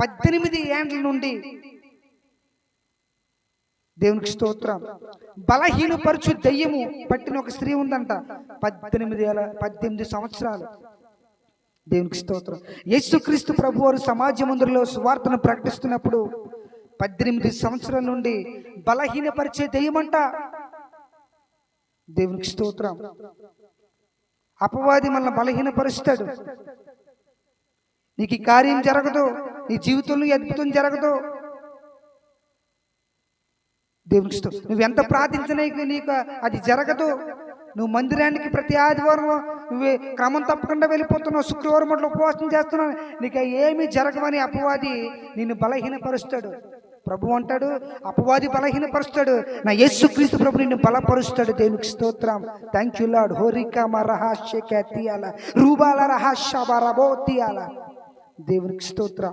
పద్దెనిమిది ఏండ్ల నుండి దేవునికి స్తోత్రం. బలహీనపరచు దయ్యము పట్టిన ఒక స్త్రీ ఉందంట. పద్దెనిమిది ఏళ్ళ పద్దెనిమిది సంవత్సరాలు. దేవునికి స్తోత్రం. యేసుక్రీస్తు ప్రభు వారు సమాజ మందిరంలో సువార్తను ప్రకటిస్తున్నప్పుడు పద్దెనిమిది సంవత్సరాల నుండి బలహీనపరిచే దెయ్యమంట. దేవునికి స్తోత్రం. అపవాది మనల్ని బలహీనపరుస్తాడు. నీకు ఈ కార్యం జరగదు నీ జీవితంలో అద్భుతం జరగదు. దేవునికి నువ్వు ఎంత ప్రార్థించినా నీకు అది జరగదు. నువ్వు మందిరానికి ప్రతి ఆదివారం నువ్వు క్రమం తప్పకుండా వెళ్ళిపోతున్నావు శుక్రవారం అట్లా ఉపవాసం చేస్తున్నావు. నీకు ఏమీ జరగవని అపవాది నిన్ను బలహీనపరుస్తాడు. ప్రభు అంటాడు అపవాది బలహీనపరుస్తాడు. నా యేసు క్రీస్తు ప్రభు నిన్ను బలపరుస్తాడు. దేవునికి స్తోత్రం. థ్యాంక్ యూ లాడ్ హోరికా రహస్య తీయాల రూబాల రహస్య బరబో తీయాల దేవునికి స్తోత్ర.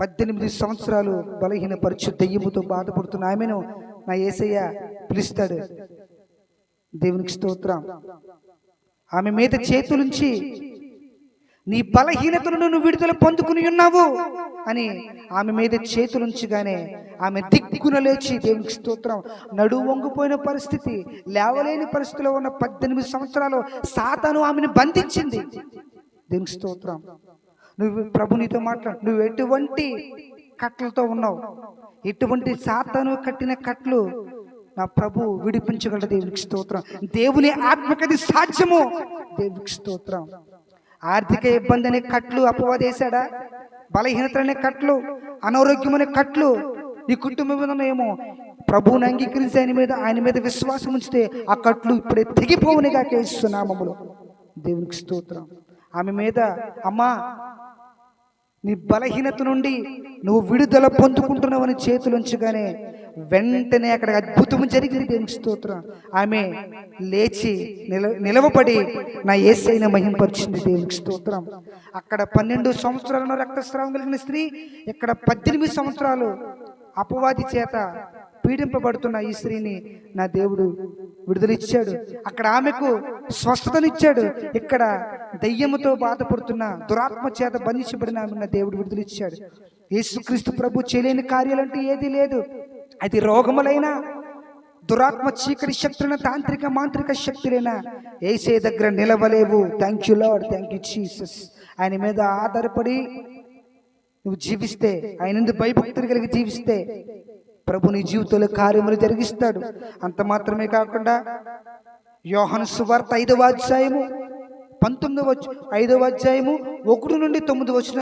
పద్దెనిమిది సంవత్సరాలు బలహీనపరచు దెయ్యముతో బాధపడుతున్న ఆమెను నా ఏసయ్య పిలుస్తాడు. దేవునికి స్తోత్రం. ఆమె మీద చేతులుంచి నీ బలహీనతను నువ్వు విడుదల పొందుకుని ఉన్నావు అని ఆమె మీద చేతులుంచగానే ఆమె దిక్కున లేచి దేవునికి స్తోత్రం. నడు వంగిపోయిన పరిస్థితి లేవలేని పరిస్థితిలో ఉన్న పద్దెనిమిది సంవత్సరాలు సాతాను ఆమెను బంధించింది. దేవునికి స్తోత్రం. నువ్వు ప్రభు నీతో మాట్లాడు నువ్వు ఎటువంటి కట్లతో ఉన్నావు? ఎటువంటి సాతాను కట్టిన కట్లు నా ప్రభు విడిపించగలడు దేవునికి స్తోత్రం. దేవుని ఆత్మకది సాధ్యము దేవునికి స్తోత్రం. ఆర్థిక ఇబ్బంది అనే కట్లు అపవాదేశాడా? బలహీనత అనే కట్లు అనారోగ్యం అనే కట్లు నీ కుటుంబం మీద ఏమో ప్రభువుని అంగీకరించి ఆయన మీద ఆయన మీద విశ్వాసం ఉంచితే ఆ కట్లు ఇప్పుడే తెగిపోవునిగా కేస్తున్నామములు దేవునికి స్తోత్రం. ఆమె మీద అమ్మా నీ బలహీనత నుండి నువ్వు విడుదల పొందుకుంటున్నావని చేతులుంచగానే వెంటనే అక్కడ అద్భుతం జరిగింది. దేవునికి స్తోత్రం. ఆమె లేచి నిల నిలవబడి నా ఏసైన మహింపరిచింది దేవునికి స్తోత్రం. అక్కడ పన్నెండు సంవత్సరాలను రక్తస్రావం కలిగిన స్త్రీ ఇక్కడ పద్దెనిమిది సంవత్సరాలు అపవాది చేత పీడింపబడుతున్న ఈ స్త్రీని నా దేవుడు విడుదలిచ్చాడు. అక్కడ ఆమెకు స్వస్థతనిచ్చాడు. ఇక్కడ దయ్యముతో బాధపడుతున్న దురాత్మ చేత బంధించబడిన ఆమె దేవుడు విడుదలిచ్చాడు. యేసుక్రీస్తు ప్రభు చేయలేని కార్యాలంటూ ఏదీ లేదు. అది రోగములైనా దురాత్మ చీకటి శక్తులైన తాంత్రిక మాంత్రిక శక్తులైనా ఏసే దగ్గర నిలవలేవు. Thank you lord thank you Jesus ఆయన మీద ఆధారపడి నువ్వు జీవిస్తే ఆయన భయభక్తులు కలిగి జీవిస్తే ప్రభు నీ జీవితంలో కార్యములు జరిగిస్తాడు. అంత మాత్రమే కాకుండా యోహన్ సువార్త ఐదవ అధ్యాయము పంతొమ్మిదవ ఐదవ అధ్యాయము ఒకటి నుండి తొమ్మిది వచ్చిన